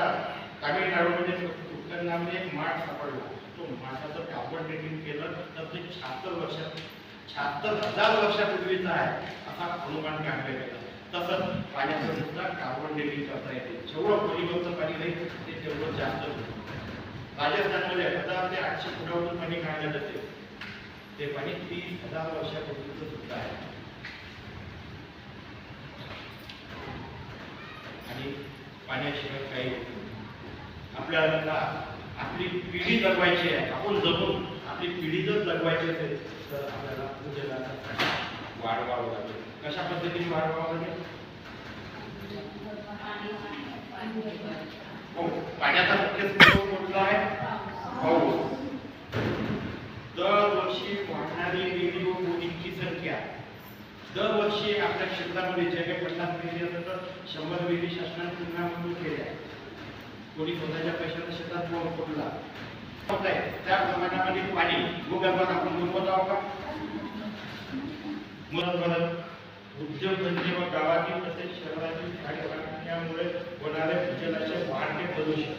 आता तामिळनाडूमध्ये उत्खननामध्ये एक माठ सापडला. तो माठाचं कापड डेटिंग केलं तर ते शहात्तर वर्षात शहात्तर हजार वर्षापूर्वीचा आहे असा अनुमान काढले गेला तसंच पाण्याचं सुद्धा कार्बन डेटिंग करता येते. जेवढं पलीकडचं पाणी राहील ते तेवढं जास्त राजस्थानमध्ये हजार ते आठशे फुटावरून पाणी काढलं जाते ते पाणी तीस हजार वर्षापूर्वीचं सुद्धा आहे आणि पाण्याशिवाय काही होत नाही. आपल्याला आपली पिढी जगवायची आहे आपण जगून आपली पिढी जर जगवायची असेल तर आपल्याला भूजलाचा वाढवावं लागेल. कशा पद्धतीने वाढवावं लागेल? हो, पाण्याचा मुख्य स्रोत कुठला आहे? पाऊस दरवर्षी वाढणारी रेडिओ बोटींची संख्या दरवर्षी आपल्या क्षेत्रामध्ये जे काही पन्नास असतात तर शंभर विहिरी शासनाने पुन्हा मंजूर केल्या. कोणी स्वतःच्या पैशाने शेतात बोर फोडला होत त्या प्रमाणामध्ये पाणी भूगर्भात आपण मुरवत आहोत का? मुलांबरोबर उद्योगधंदे व गावातील तसेच शहरातील झाडे होणारे भूजलाचे वाढते प्रदूषण.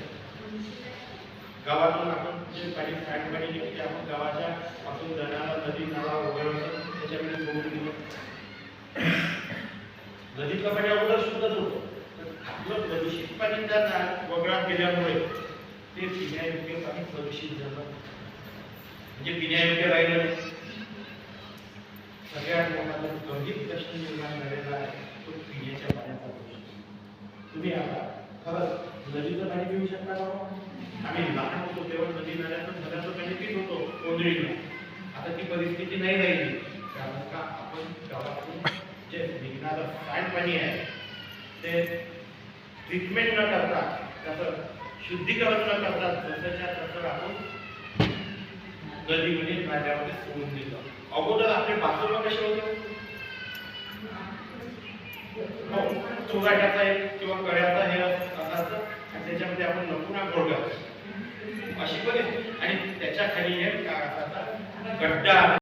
गावातून आपण जे पाणी सांडपाणी निघते आपण गावाच्या पासून जाणारा नदी नाला वगैरे त्याच्याकडे बघून सोडून दिलं नदीतलं पाणी अगोदर शुद्धच होतं पण आपलं प्रदूषित वगळा केल्यामुळे ते पिण्यायोग्य पाणी प्रदूषित झालं. म्हणजे पिण्यायोग्य राहिलं नाही. सगळ्यात मोठा गंभीर प्रश्न निर्माण झालेला आहे. तो पिण्याच्या पाण्याचा प्रश्न. तुम्ही आता खरंच नदीचं पाणी पिऊ शकता का? आम्ही लहान होतो तेव्हा नदी नाल्याचं नद्याचं पाणी पित होतो कोंदळीला आता ती परिस्थिती नाही राहिली. कारण का? आपण गावातून जे निघणारं सांडपाणी आहे ते ट्रीटमेंट न करता त्याचं शुद्धीकरण न करता जसंच्या तसं आपण नदीमध्ये नाल्यामध्ये सोडून दिलं अगोदर आपले बाजूला कसे होते? हो, चोराट्याचा एक किंवा कड्याचा हे असायचं आणि त्याच्यामध्ये आपण नपुना गोडगा अशी पण आणि त्याच्याखाली हे काय असायचा? गड्डा.